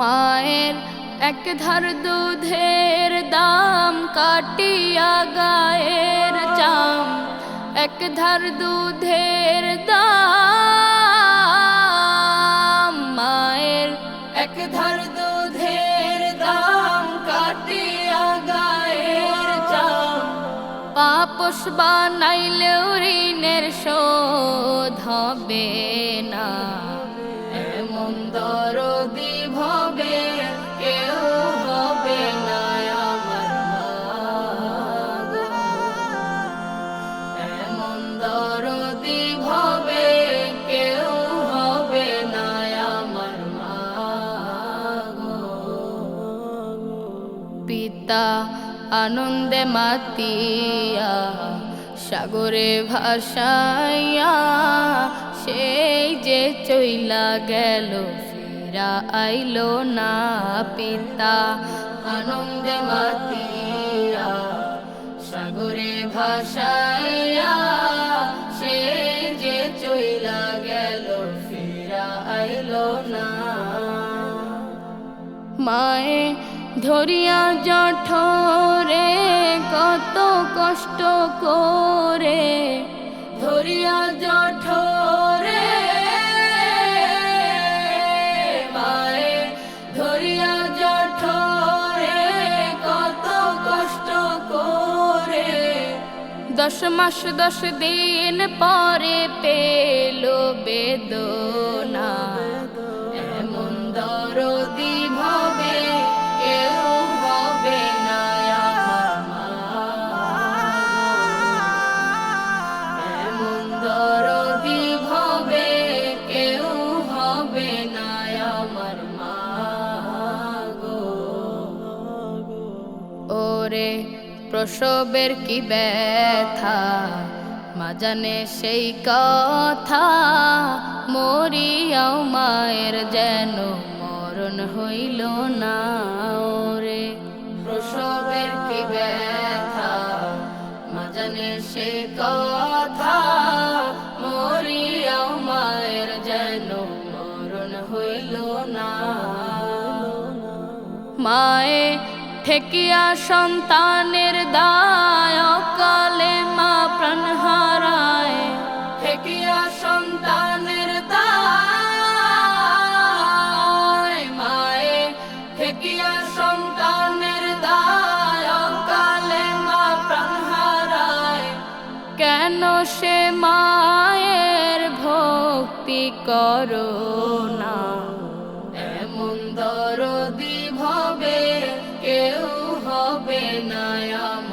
মায়ের এক ধার দুধের দাম কাটিয়া গায়ের চাম। এক ধার দুধের দাম, মায়ের এক ধার দুধের দাম কাটিয়া গায়ের চাম। পাপস বানাইলেও ঋণের শোধ হবে না। পিতা, আনন্দে মাতিয়া, সাগরে ভাসাইয়া, সেই যে চইলা গেল, ফিরা আইলো না পিতা, আনন্দে মাতিয়া, সাগরে ভাসাইয়া, সেই যে চইলা গেল, ফিরা আইলো না। মায়ে ধরিয়া জঠরে কত কষ্ট করে। ধরিয়া জঠরে মায়ে ধরিয়া জঠরে কত কষ্ট করে। দশ মাস দশ দিন পরে পেল বেদনা। প্রসবের কি ব্যথা? মা জানে সেই কথা। মরিয়াও মায়ের যেন মরণ হইল না ওরে। প্রসবের কি ব্যথা? মা জানে সেই কথা। মরিয়াও মায়ের যেন মরণ হইল না। মায়ে ঠেকিয়া সন্তানের দায় কালে মা প্রাণ হারায়। ঠেকিয়া সন্তানের দায়, মায়ে, ঠেকিয়া সন্তানের দায় কালে মা প্রাণ হারায়। কেন সে মায়ের ভক্তি করো না? এমন দরদি ভবে কেউ হবে না